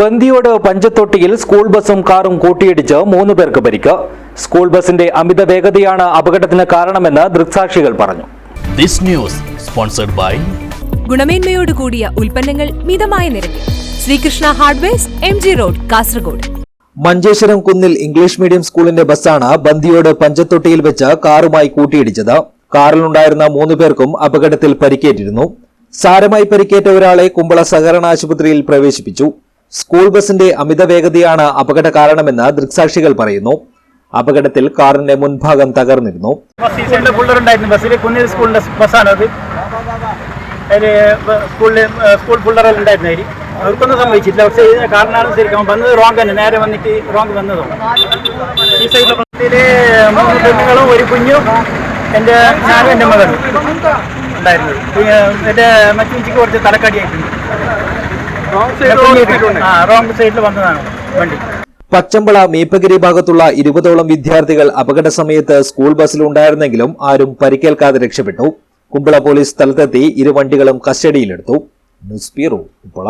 ബന്ദിയോട് പഞ്ചത്തൊട്ടിയിൽ school ബസും കാറും കൂട്ടിയിടിച്ച് മൂന്ന് പേർക്ക് പരിക്ക്. സ്കൂൾ ബസിന്റെ അമിത വേഗതയാണ് അപകടത്തിന് കാരണമെന്ന് ദൃക്സാക്ഷികൾ പറഞ്ഞു. This news sponsored by ഗുണമേന്മയോട് കൂടിയ ഉൽപ്പന്നങ്ങൾ മിതമായ നിരക്കിൽ. Sreekrishna hardwares M G road Kasaragod. Manjeshwaram Kunnil English medium സ്കൂളിന്റെ ബസ്സാണ് ബന്ദിയോട് പഞ്ചത്തൊട്ടിയിൽ വെച്ച് കാറുമായി കൂട്ടിയിടിച്ചത്. കാറിലുണ്ടായിരുന്ന മൂന്ന് പേർക്കും അപകടത്തിൽ പരിക്കേറ്റിരുന്നു. സാരമായി പരിക്കേറ്റ ഒരാളെ കുമ്പള സഹകരണ ആശുപത്രിയിൽ പ്രവേശിപ്പിച്ചു. സ്കൂൾ ബസിന്റെ അമിത വേഗതയാണ് അപകട കാരണമെന്ന് ദൃക്സാക്ഷികൾ പറയുന്നു. അപകടത്തിൽ കാറിന്റെ മുൻഭാഗം തകർന്നിരുന്നു. ബസ്സിൽ സ്കൂൾ ഉണ്ടായിരുന്നു സംഭവിച്ചിട്ടില്ല. വന്നത് നേരെ വന്നിട്ട് ഈ മൂന്ന് ഒരു കുഞ്ഞും എന്റെ ഞാനും എന്റെ മകനും ഉണ്ടായിരുന്നത് പിന്നെ മറ്റു കുറച്ച് തലക്കടിയായിട്ടുണ്ട്. റോങ് സൈഡിൽ വന്നതാണ് വണ്ടി. പച്ചമ്പള മീപ്പഗിരി ഭാഗത്തുള്ള ഇരുപതോളം വിദ്യാർത്ഥികൾ അപകട സമയത്ത് സ്കൂൾ ബസ്സിലുണ്ടായിരുന്നെങ്കിലും ആരും പരിക്കേൽക്കാതെ രക്ഷപ്പെട്ടു. കുമ്പള പോലീസ് സ്ഥലത്തെത്തി ഇരു വണ്ടികളും കസ്റ്റഡിയിലെടുത്തു. News bureau Kumbla.